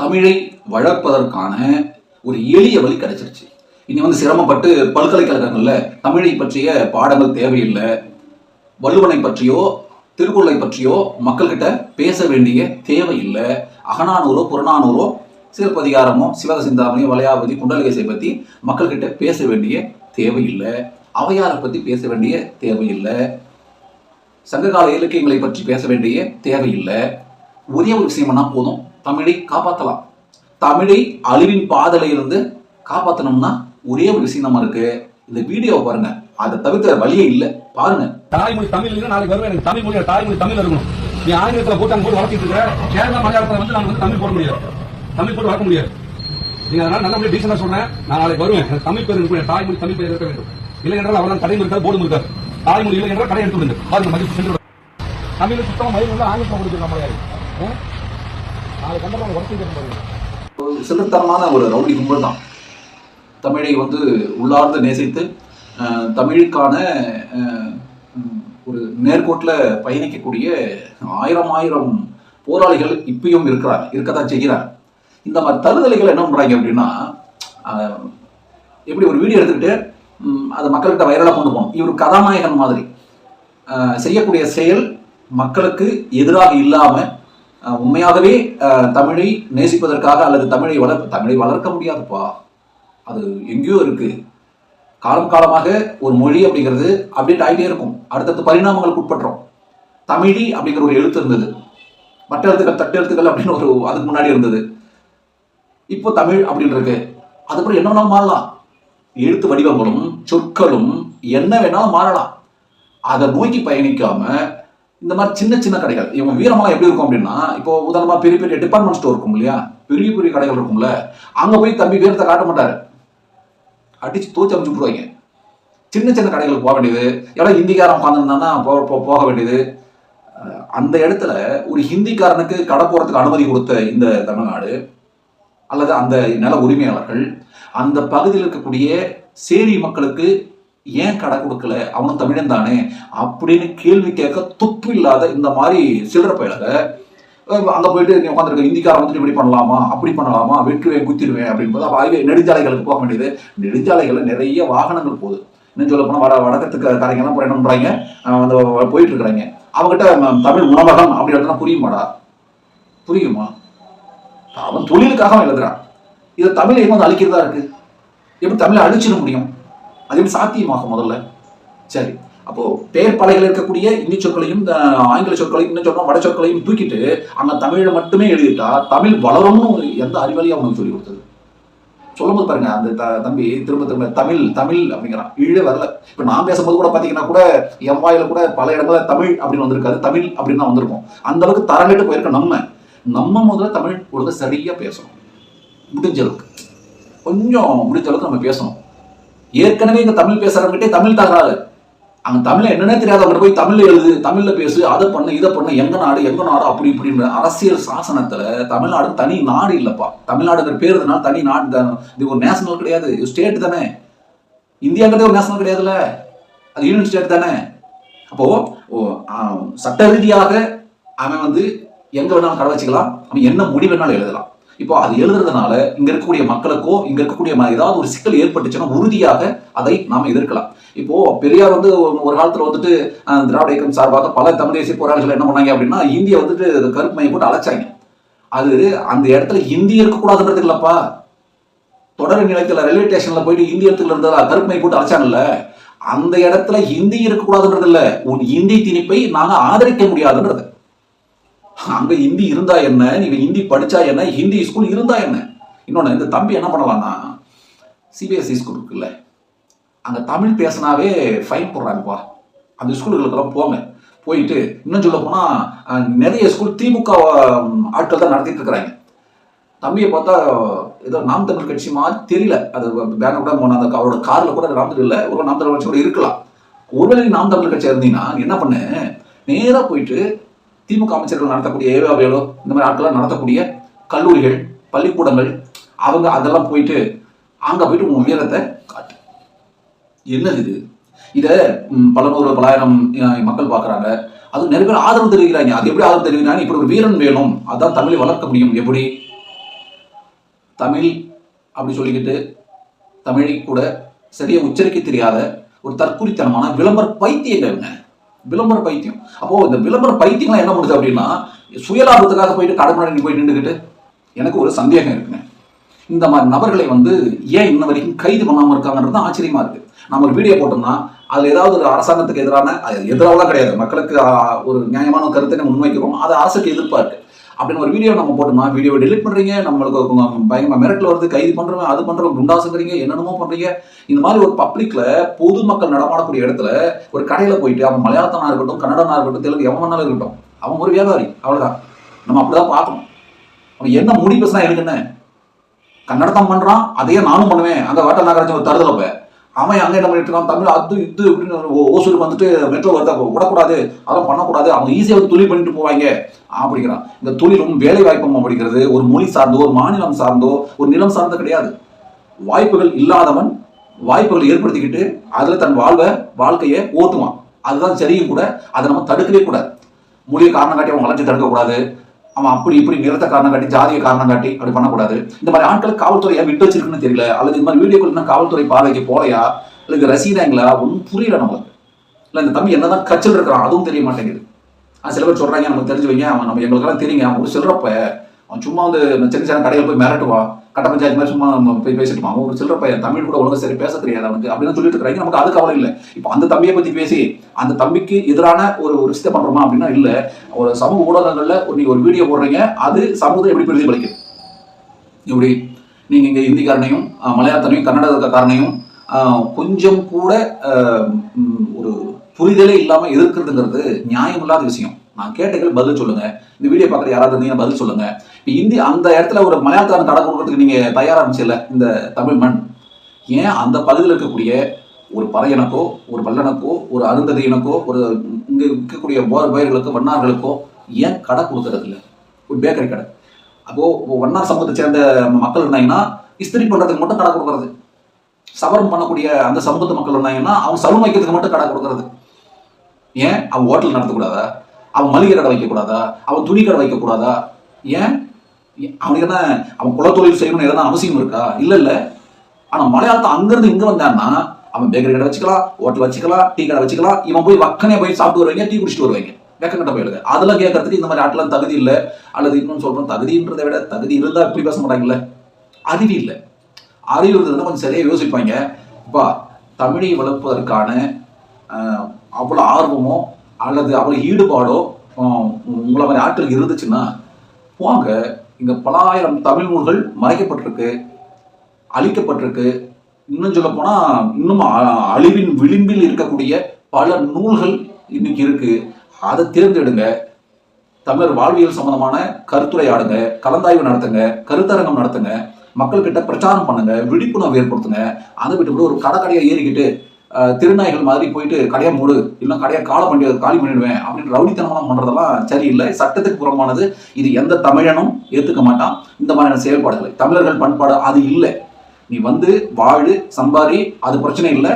தமிழை வளர்ப்பதற்கான ஒரு எளிய வழி கிடைச்சிருச்சு. இனி வந்து சிரமப்பட்டு பல்கலைக்கழகங்கள்ல தமிழை பற்றிய பாடங்கள் தேவையில்லை. வள்ளுவனை பற்றியோ திருக்குறளை பற்றியோ மக்கள்கிட்ட பேச வேண்டிய தேவையில்லை. அகநானூரோ புறநானூரோ சிலப்பதிகாரமோ சிவக சிந்தாமணியோ வளையாபதி குண்டலகேசை பத்தி மக்கள்கிட்ட பேச வேண்டிய தேவையில்லை. அவையாரை பத்தி பேச வேண்டிய தேவையில்லை. சங்ககால இலக்கியங்களை பற்றி பேச வேண்டிய தேவையில்லை. ஒரே ஒரு விஷயம்னா போதும். தமிழை காப்பாற்றலாம் தமிழை அழிவின் பாதலையிலிருந்து காப்பாற்றணும்னா ஒரே ஒரு விஷயம் நம்ம இருக்கு. இந்த வீடியோவை பாருங்க. அதை தவிர்த்த வழியே இல்லை. பாருங்க. தாய்மொழி தமிழ் இல்ல நாளைக்கு வருவேன். எனக்கு தமிழ் மொழி தாய்மொழி தமிழ் இருக்கணும். நீ ஆங்கிலத்தில் போட்டாங்க போட்டு வளர்த்திட்டு இருக்க. கேரளா மலையாளத்துல வந்து நான் வந்து தமிழ் போட முடியாது. தமிழ் போட்டு வளர்க்க முடியாது. நீங்க அதனால நல்ல முடியும் டீசெண்டா சொல்றேன் நான் நாளைக்கு வருவேன். எனக்கு தமிழ் பேர் இருக்கக்கூடிய தாய்மொழி தமிழ் பேர் இருக்க வேண்டும். இல்லை என்றால் அவரால் கடையும் இருக்காது போர்டும் இருக்காது தாய்மொழி இல்லை என்றால் கடை எடுத்து விடுங்க பாருங்க மதிப்பு சென்று தமிழ் சுத்தமாக மயில் வந்து ஆங்கிலத்தில் முடிச்சிருக்க முடியாது நாளைக்கு ஒரு சிறுத்தனமான ஒரு ரவுடி கும்பல் தான். தமிழை வந்து உள்ளார்ந்து நேசித்து தமிழுக்கான ஒரு நேர்கோட்டில் பயணிக்கக்கூடிய ஆயிரம் ஆயிரம் போராளிகள் இப்பயும் இருக்கிறார் இருக்கத்தான் செய்கிறார். இந்த மாதிரி தருதலைகள் என்ன பண்ணுறாங்க அப்படின்னா எப்படி ஒரு வீடியோ எடுத்துக்கிட்டு அதை மக்கள்கிட்ட வைரலாக கொண்டு போகணும். இவர் கதாநாயகன் மாதிரி. செய்யக்கூடிய செயல் மக்களுக்கு எதிராக இல்லாமல் உண்மையாகவே தமிழை நேசிப்பதற்காக அல்லது தமிழை வளர்க்க தமிழை வளர்க்க முடியாதுப்பா. அது எங்கேயோ இருக்கு. காலம் காலமாக ஒரு மொழி அப்படிங்கிறது அப்டேட் ஆகிட்டே இருக்கும். அடுத்தடுத்த பரிணாமங்களுக்கு உட்பட்டுறோம் தமிழி அப்படிங்கிற ஒரு எழுத்து இருந்தது. மற்ற எழுத்துக்கள் தட்டு எழுத்துக்கள் அப்படின்னு ஒரு அதுக்கு முன்னாடி இருந்தது. இப்போ தமிழ் அப்படின்னு இருக்கு. அதுக்கப்புறம் என்ன வேணாலும் மாறலாம். எழுத்து வடிவங்களும் சொற்களும் என்ன வேணாலும் மாறலாம். அதை நோக்கி பயணிக்காம இந்த மாதிரி சின்ன சின்ன கடைகள் இவங்க வீரமாக எப்படி இருக்கும் அப்படின்னா இப்போ உதாரணமா பெரிய பெரிய டிபார்ட்மெண்ட் ஸ்டோர் இருக்கும் இல்லையா? பெரிய பெரிய கடைகள் இருக்கும்ல. அங்க போய் தம்பி வீரத்தை காட்ட மாட்டாரு. அடிச்சு தூச்சி அமைச்சு விட்டுருவாங்க. சின்ன சின்ன கடைகளுக்கு போக வேண்டியது. எவ்வளோ ஹிந்திக்காரன் உட்காந்துருந்தானா போ- போக வேண்டியது. அந்த இடத்துல ஒரு ஹிந்திக்காரனுக்கு கடை போறதுக்கு அனுமதி கொடுத்த இந்த தமிழ்நாடு அல்லது அந்த நில உரிமையாளர்கள் அந்த பகுதியில் இருக்கக்கூடிய சேரி மக்களுக்கு ஏன் கடை கொடுக்கல? அவனும் தமிழன் தானே? அப்படின்னு கேள்வி கேட்க துப்பு இல்லாத இந்த மாதிரி சில்லற பயலக அங்க போயிட்டு நீ உட்காந்துருக்க இந்திக்காரன் வந்துட்டு இப்படி பண்ணலாமா? அப்படி பண்ணலாமா? வெட்டுவேன் குத்திடுவேன் அப்படின்போது அப்போ ஹைவே நெடுஞ்சாலைகளுக்கு போக வேண்டியது. நெடுஞ்சாலைகள்ல நிறைய வாகனங்கள் போகுது. இன்னும் சொல்ல போனா வட வடக்கத்துக்கு காரங்கெல்லாம் போய் என்ன பண்றாங்க அந்த போயிட்டு இருக்கிறாங்க. அவங்ககிட்ட தமிழ் உணவகம் அப்படி புரியுமாடா? புரியுமா? அவன் தொழிலுக்காக அவன் எழுதுறான். இதை தமிழை எங்க வந்து அழிக்கிறதா இருக்கு? எப்படி தமிழை அழிச்சிட முடியும்? அது சாத்தியமாகும் முதல்ல. சரி. அப்போ பெயர் பலகையில் இருக்கக்கூடிய இந்தி சொற்களையும் ஆங்கில சொற்களையும் இன்னும் சொன்னா வட சொற்களையும் தூக்கிட்டு அங்க தமிழை மட்டுமே எழுதிட்டா தமிழ் வளரும்னு எந்த அறிவாளியும் அவனுக்கு சொல்லி கொடுத்தது. சொல்லும்போது பாருங்க அந்த த- தம்பி திரும்ப திரும்ப தமிழ் தமிழ் அப்படிங்கிறான். ஈழே வரல. இப்ப நான் பேசும்போது கூட பாத்தீங்கன்னா கூட என் வாயில கூட பல இடங்கள்ல தமிழ் அப்படின்னு வந்திருக்காது தமிழ் அப்படின்னு தான் வந்திருக்கும். அந்த அளவுக்கு தரங்கட்டு போயிருக்க நம்ம. நம்ம முதல்ல தமிழ் ஒழுங்கா சரியா பேசணும். முடிஞ்ச அளவுக்கு. கொஞ்சம் முடிஞ்ச அளவுக்கு நம்ம பேசணும். ஏற்கனவே இங்க தமிழ் பேசுறவங்கிட்டே தமிழ் தகராறு. அங்க தமிழ்ல என்னன்னே தெரியாதவங்க போய் தமிழ்ல எழுது தமிழ்ல பேசு அதை பண்ணு இதை பண்ணு எங்க நாடு எங்க நாடு அப்படி இப்படின்னு அரசியல் சாசனத்துல தமிழ்நாடு தனி நாடு இல்லப்பா. தமிழ்நாடுங்கிற பேர் தனி நாடு தானே இது ஒரு நேஷனல் கிடையாது. ஸ்டேட் தானே. இந்தியாங்கிறதே ஒரு நேஷனல் கிடையாதுல்ல. அது யூனியன் ஸ்டேட் தானே. அப்போ ஓ, சட்ட ரீதியாக அவன் வந்து எங்க வேணாலும் கடை வச்சுக்கலாம். அவன் என்ன முடிவு வேணாலும் எழுதலாம். இப்போ அது எழுதுறதுனால இங்க இருக்கக்கூடிய மக்களுக்கோ இங்க இருக்கக்கூடிய ஏதாவது ஒரு சிக்கல் ஏற்பட்டுச்சுன்னா உறுதியாக அதை நாம எதிர்க்கலாம். இப்போ பெரியார் வந்து ஒரு- காலத்துல வந்துட்டு திராவிட இயக்கம் சார்பாக பல தமிழ் தேசிய போராளிகள் என்ன பண்ணாங்க அப்படின்னா இந்திய வந்துட்டு கருப்பு மையம் போட்டு அழைச்சாங்க. அது அந்த இடத்துல ஹிந்தி இருக்கக்கூடாதுன்றது இல்லப்பா. தொடர் நிலையத்தில் ரயில்வே ஸ்டேஷன்ல போயிட்டு இந்தி இடத்துல இருந்ததா கருப்பு மை போட்டு அழைச்சாங்கல்ல. அந்த இடத்துல ஹிந்தி இருக்கக்கூடாதுன்றது இல்ல. உன் இந்தி திணிப்பை நாங்க ஆதரிக்க முடியாதுன்றது. அங்க ஹிந்தி இருந்தா என்ன? நீங்க ஹிந்தி படிச்சா என்ன? ஹிந்தி ஸ்கூல் இருந்தா என்ன? இன்னொன்னு இந்த தம்பி என்ன பண்ணலாம்னா சிபிஎஸ்சி ஸ்கூல் இருக்குல்ல அங்க தமிழ் பேசினாவே ஃபைன் போடுறாங்கப்பா அந்த ஸ்கூலுகளுக்கெல்லாம் போங்க. போயிட்டு இன்னும் சொல்ல போனா நிறைய ஸ்கூல் திமுக ஆட்கள் தான் நடத்திட்டு இருக்கிறாங்க. தம்பியை பார்த்தா ஏதோ நாம் தமிழ் கட்சி மாதிரி தெரியல. அது பேனர் கூட போன அந்த அவரோட கார்ல கூட நாம் தமிழ் இல்லை. ஒரு நாம் தமிழ் கட்சி கூட இருக்கலாம். ஒருவேளை நாம் தமிழ் கட்சியாக இருந்தீங்கன்னா என்ன பண்ண? நேராக போயிட்டு திமுக அமைச்சர்கள் நடத்தக்கூடிய ஏவாவேலோ இந்த மாதிரி ஆட்கள்லாம் நடத்தக்கூடிய கல்லூரிகள் பள்ளிக்கூடங்கள் அவங்க அதெல்லாம் போயிட்டு அங்கே போயிட்டு உன் வீரத்தை காட்டு. என்னது இது? இதை பல நூறு பலாயிரம் மக்கள் பார்க்குறாங்க. அது நிறைய பேர் ஆதரவு தெரிவிக்கிறாங்க. அது எப்படி ஆதரவு தெரிவிக்கிறாங்க? இப்படி ஒரு வீரன் வேணும். அதான் தமிழை வளர்க்க முடியும். எப்படி? தமிழ் அப்படி சொல்லிக்கிட்டு தமிழை கூட சரியாக உச்சரிக்க தெரியாத ஒரு தற்குறித்தனமான விளம்பர பைத்தியங்க இவங்க விளம்பர பைத்தியம். அப்போ இந்த விளம்பர பைத்தியம்லாம் என்ன பண்ணுது அப்படின்னா சுயலாபத்துக்காக போயிட்டு கடை முன்னாடி போய் நின்றுக்கிட்டு எனக்கு ஒரு சந்தேகம் இருக்குங்க. இந்த மாதிரி நபர்களை வந்து ஏன் இன்ன வரைக்கும் கைது பண்ணாமல் இருக்காங்கன்றது தான் ஆச்சரியமா இருக்கு. நம்ம ஒரு வீடியோ போட்டோம்னா அதுல ஏதாவது ஒரு அரசாங்கத்துக்கு எதிரான அது கிடையாது. மக்களுக்கு ஒரு நியாயமான கருத்தை நம்ம முன்வைக்கிறோம். அது அரசுக்கு எதிர்ப்பா இருக்கு. அப்படின்னு ஒரு வீடியோ நம்ம போட்டோம்னா வீடியோ டெலிட் பண்றீங்க நம்மளுக்கு கொஞ்சம் பயங்கரமா மிரட்டல் வருது கைது பண்றோம் அது பண்றோம் குண்டாசுங்கிறீங்க என்னென்னமோ பண்றீங்க. இந்த மாதிரி ஒரு பப்ளிக்ல பொதுமக்கள் நடமாடக்கூடிய இடத்துல ஒரு கடையில போயிட்டு அவன் மலையாளத்தனா இருக்கட்டும் கன்னடனா இருக்கட்டும் தெலுங்கு எவன் வேணாலும் இருக்கட்டும் அவன் ஒரு வியாபாரி அவ்வளவுதான். நம்ம அப்படிதான் பார்க்கணும். அவன் என்ன முடி பேசுனா எனக்கு என்ன? கன்னடத்தம் பண்றான் அதையே நானும் பண்ணுவேன். அந்த வாட்டல் நாகராஜன் ஒரு தருதலப்ப அவன் அங்கே என்ன பண்ணிட்டு இருக்கான்? தமிழ் அது இது இப்படின்னு ஓ- ஓசூருக்கு வந்துட்டு மெட்ரோ வருதா. விடக்கூடாது. அதெல்லாம் பண்ணக்கூடாது. அவங்க ஈஸியாக வந்து தொழில் பண்ணிட்டு போவாங்க. அப்படிங்கிறான். இந்த தொழிலும் வேலை வாய்ப்பும் அப்படிங்கிறது ஒரு மொழி சார்ந்தோ ஒரு மாநிலம் சார்ந்தோ ஒரு நிலம் சார்ந்தோ கிடையாது. வாய்ப்புகள் இல்லாதவன் வாய்ப்புகளை ஏற்படுத்திக்கிட்டு அதில் தன் வாழ்வை வாழ்க்கையை ஓட்டுவான். அதுதான் சரியும் கூட அதை நம்ம தடுக்கவே கூடாது. மொழியை காரணம் காட்டி அவன் வளர்ச்சி தடுக்கக்கூடாது. அவன் அப்படி இப்படி நிறத்த காரணம் காட்டி ஜாதிய காரணம் காட்டி அப்படி பண்ணக்கூடாது. இந்த மாதிரி ஆட்கள் காவல்துறை ஏன் விட்டு வச்சிருக்குன்னு தெரியல. அல்லது இந்த மாதிரி வீடியோக்குள்ள காவல்துறை பார்வைக்கு போலையா? இல்லை இது ரசீதாங்களா ஒன்றும் புரியல நம்மளுக்கு. இல்லை இந்த தம்பி என்னதான் கச்சல் இருக்கிறான் அதுவும் தெரிய மாட்டேங்குது. ஆ, சில பேர் சொல்றாங்க நமக்கு தெரிஞ்சு வைங்க அவன் நம்ம எங்களுக்கெல்லாம் தெரியுங்க. அவன் ஒரு சில்லறப்ப அவன் சும்மா வந்து சின்ன சின்ன கடையில் போய் மிரட்டுவான். கட்ட பஞ்சாயத்து மாதிரி சும்மா நம்ம போய் பேசிட்டு அவன் ஒரு சில்லற பையன். தமிழ் கூட ஒழுங்கா சரி பேச தெரியாது அவனுக்கு. அப்படின்னு சொல்லிட்டு இருக்கிறாங்க. நமக்கு அது கவலை இல்லை. இப்போ அந்த தம்பியை பத்தி பேசி அந்த தம்பிக்கு எதிரான ஒரு ஒரு விஷயத்தை பண்றோமா அப்படின்னா இல்லை. ஒரு சமூக ஊடகங்கள்ல ஒரு நீங்க ஒரு வீடியோ போடுறீங்க. அது சமூகத்தை எப்படி பிரதிபலிக்குது? இப்படி நீங்க இங்க ஹிந்திக்காரனையும் மலையாளத்தனையும் கன்னடக்காரனையும் கொஞ்சம் கூட ஒரு புரிதலே இல்லாம எதிர்க்கிறதுங்கிறது நியாயம் இல்லாத விஷயம். நான் கேட்டுக்கள் பதில் சொல்லுங்க. இந்த வீடியோ பார்க்குற யாராவது இருந்தீங்கன்னா பதில் சொல்லுங்க. இப்போ இந்தி அந்த இடத்துல ஒரு மலையாளத்தாரன் கடை கொடுக்கறதுக்கு நீங்க தயாராக இருந்துச்சுல்ல இந்த தமிழ் மண்? ஏன் அந்த பகுதியில் இருக்கக்கூடிய ஒரு பறையனுக்கோ ஒரு பல்லனுக்கோ ஒரு அருந்ததியனுக்கோ ஒரு இங்க இருக்கக்கூடிய போர் பயிர்களுக்கோ வண்ணார்களுக்கோ ஏன் கடை கொடுக்கறது இல்லை? ஒரு பேக்கரி கடை. அப்போ வண்ணார் சமூகத்தை சேர்ந்த மக்கள் இருந்தாங்கன்னா இஸ்திரி பண்றதுக்கு மட்டும் கடை கொடுக்கறது. சவரம் பண்ணக்கூடிய அந்த சமூகத்து மக்கள் இருந்தாங்கன்னா அவங்க சலூன் வைக்கிறதுக்கு மட்டும் கடை கொடுக்கறது. ஏன்? அவன் ஹோட்டல் நடத்தக்கூடாதா? அவன் மளிகை கடை வைக்கக்கூடாதா? அவன் துணி கடை வைக்கக்கூடாதா? ஏன்? அவனுக்கு என்ன அவன் குலத்தொழில் செய்யணும்னு எதனா அவசியம் இருக்கா? இல்லை இல்லை. ஆனால் மலையாளத்தை அங்கேருந்து இங்கே வந்தான்னா அவன் பேக்கரி கடை வச்சுக்கலாம் ஹோட்டல் வச்சுக்கலாம் டீ கடை வச்சுக்கலாம். இவன் போய் வக்கனே போய் சாப்பிட்டு வருவாங்க டீ குடிச்சிட்டு வருவாங்க. வெக்கங்கட்ட போயிடுது அதெல்லாம் கேட்கறதுக்கு இந்த மாதிரி ஆட்டெல்லாம் தகுதி இல்லை. அல்லது இன்னும் சொல்றோம் தகுதின்றதை விட தகுதி இருந்தால் இப்படி பேச மாட்டாங்கல்ல. அறிவு இல்லை. அறிவு இருந்ததுன்னா கொஞ்சம் சரியாக யோசிப்பாங்க. இப்போ தமிழை வளர்ப்பதற்கான அவ்வளோ ஆர்வமும் அல்லது அவளுக்கு ஈடுபாடோ உங்களை மாதிரி ஆற்றல் இருந்துச்சுன்னா போங்க. இங்க பலாயிரம் தமிழ் நூல்கள் மறைக்கப்பட்டிருக்கு அழிக்கப்பட்டிருக்கு. இன்னும் சொல்ல போனா இன்னும் அ- அழிவின் விளிம்பில் இருக்கக்கூடிய பல நூல்கள் இன்னைக்கு இருக்கு. அதை தேர்ந்தெடுங்க. தமிழர் வாழ்வியல் சம்பந்தமான கருத்துரையாடுங்க கலந்தாய்வு நடத்துங்க கருத்தரங்கம் நடத்துங்க. மக்கள்கிட்ட பிரச்சாரம் பண்ணுங்க விழிப்புணர்வு ஏற்படுத்துங்க. அதை விட்டு ஒரு கடை கடையை ஏறிக்கிட்டு திருநாய்கள் மாதிரி போயிட்டு கடையை மூடு இல்லை கடையை காலை பண்ணி காலி பண்ணிடுவேன் அப்படின்னு ரவுடித்தனமெல்லாம் பண்ணுறதெல்லாம் சரியில்லை. சட்டத்துக்கு புறமானது. இது எந்த தமிழனும் ஏற்றுக்க மாட்டான். இந்த மாதிரியான செயல்பாடுகளை. தமிழர்கள் பண்பாடு அது இல்லை. நீ வந்து வாழு சம்பாரி அது பிரச்சனை இல்லை.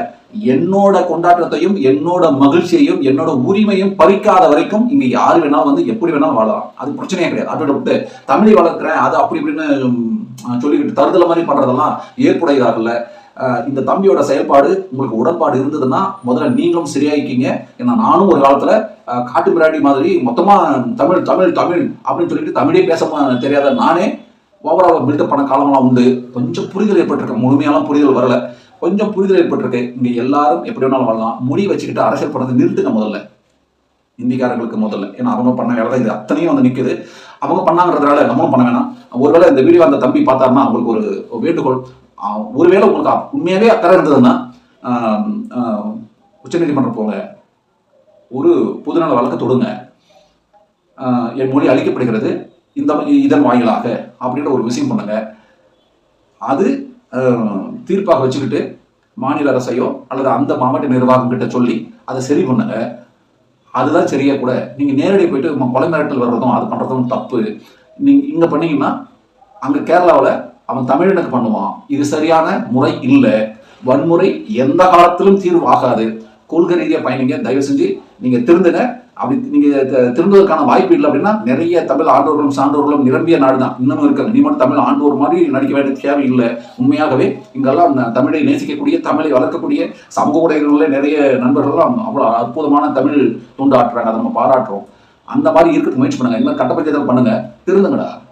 என்னோட கொண்டாட்டத்தையும் என்னோட மகிழ்ச்சியையும் என்னோட உரிமையும் பறிக்காத வரைக்கும் இங்க யாரு வேணாலும் வந்து எப்படி வேணாலும் வாழலாம். அது பிரச்சனையே கிடையாது. அதை விட்டு தமிழை வளர்க்குறேன் அது அப்படி இப்படின்னு சொல்லிக்கிட்டு தருதல மாதிரி பண்றதெல்லாம் ஏற்புடையதாக இல்லை இந்த தம்பியோட செயல்பாடு உங்களுக்கு உடன்பாடு இருந்ததுன்னா முதல்ல நீங்களும் சரியாயிக்கீங்க. ஏன்னா நானும் ஒரு காலத்துல காட்டு பிராடி மாதிரி மொத்தமா தமிழ் தமிழ் தமிழ் அப்படின்னு சொல்லிட்டு தமிழே பேச தெரியாத நானே ஓவரால் பில்டப் பண்ண காலமெல்லாம் உண்டு. கொஞ்சம் புரிதல் ஏற்பட்டிருக்கு முழுமையெல்லாம் புரிதல் வரல. கொஞ்சம் புரிதல் ஏற்பட்டிருக்கு. இங்க எல்லாரும் எப்படி வேணாலும் வரலாம். முடி வச்சுக்கிட்டு அரசியல் பண்ணது நிறுத்துங்க முதல்ல. இந்திக்காரங்களுக்கு முதல்ல. ஏன்னா அவங்க பண்ண வேலை தான். இது அத்தனையும் வந்து நிற்குது அவங்க பண்ணாங்கிறதுனால நம்மளும் பண்ண வேணாம். ஒருவேளை இந்த வீடியோ அந்த தம்பி பார்த்தாருன்னா அவங்களுக்கு ஒரு வேண்டுகோள். ஒருவேளை உங்களுக்கு உண்மையாகவே அக்கறை இருந்ததுன்னா உச்சநீதிமன்றம் போங்க. ஒரு பொதுநல வழக்கு தொடுங்க. என் மொழி அளிக்கப்படுகிறது இந்த இதன் வாயிலாக அப்படின்ற ஒரு விஷயம் பண்ணுங்க. அது தீர்ப்பாக வச்சுக்கிட்டு மாநில அரசையோ அல்லது அந்த மாவட்ட நிர்வாகம் கிட்ட சொல்லி அதை சரி பண்ணுங்க. அதுதான் சரியா கூட. நீங்க நேரடியாக போயிட்டு கொலை மிரட்டல் வர்றதும் அது பண்றதும் தப்பு. நீங்க இங்க பண்ணீங்கன்னா அங்க கேரளாவில் அவன் தமிழனுக்கு பண்ணுவான். இது சரியான முறை இல்லை. வன்முறை எந்த காலத்திலும் தீர்வு ஆகாது கொள்கை ரீதியாக பயணிங்க தயவு செஞ்சு நீங்க திருந்துங்க அப்படி நீங்க த- திருந்துவதற்கான வாய்ப்பு இல்லை அப்படின்னா நிறைய தமிழ் ஆண்டோர்களும் சான்றோர்களும் நிரம்பிய நாடு தான். இன்னமும் இருக்காங்க. நீ மட்டும் தமிழ் ஆண்டோர் மாதிரி நடிக்க வேண்டிய தேவை இல்லை. உண்மையாகவே இங்கெல்லாம் தமிழை நேசிக்கக்கூடிய தமிழை வளர்க்கக்கூடிய சமூக ஊடகங்களில் நிறைய நண்பர்கள்லாம் அவ்வளோ அற்புதமான தமிழ் தொண்டாற்றுறாங்க. அதை நம்ம பாராட்டுறோம். அந்த மாதிரி இருக்கிறதுக்கு முயற்சி பண்ணுங்க. இந்த மாதிரி கட்ட பஞ்சாயத்து பண்ணுங்க. திருந்துங்கடா.